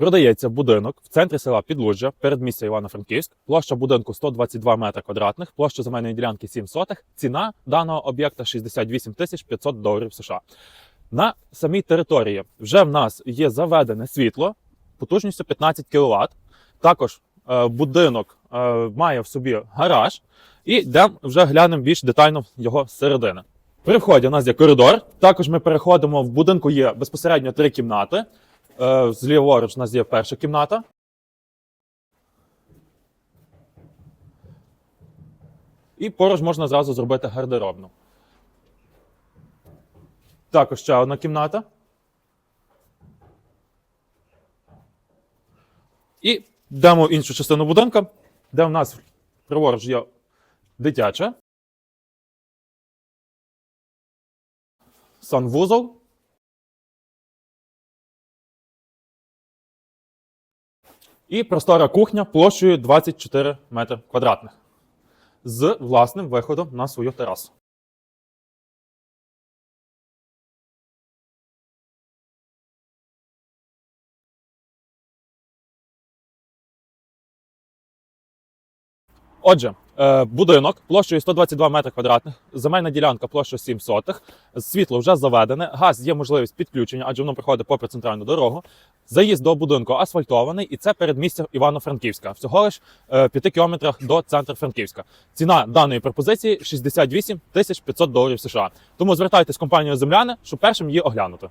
Продається будинок в центрі села Підлужжя, передмістя Івано-Франківськ. Площа будинку 122 метри квадратних, площа земельної ділянки 7 сотих. Ціна даного об'єкта 68 тисяч 500 доларів США. На самій території вже в нас є заведене світло потужністю 15 кВт. Також е, будинок е, має в собі гараж, і йдемо вже глянемо більш детально його середини. При вході у нас є коридор. Також ми переходимо в будинку. Є безпосередньо три кімнати. Е, Зліворуч у нас є перша кімната. І поруч можна зразу зробити гардеробну. Також ще одна кімната. І йдемо в іншу частину будинку, де в нас праворуч є дитяча. Санвузол. І простора кухня площею 24 метри квадратних з власним виходом на свою терасу. Отже, будинок площею 122 метри квадратних, земельна ділянка площею 7 сотих, світло вже заведене, газ є можливість підключення, адже воно проходить попри центральну дорогу. Заїзд до будинку асфальтований, і це передмістя Івано-Франківська. Всього лиш е, 5 кілометрах до центру Франківська. Ціна даної пропозиції 68 тисяч 500 доларів США. Тому звертайтесь в компанію Земляни, щоб першим її оглянути.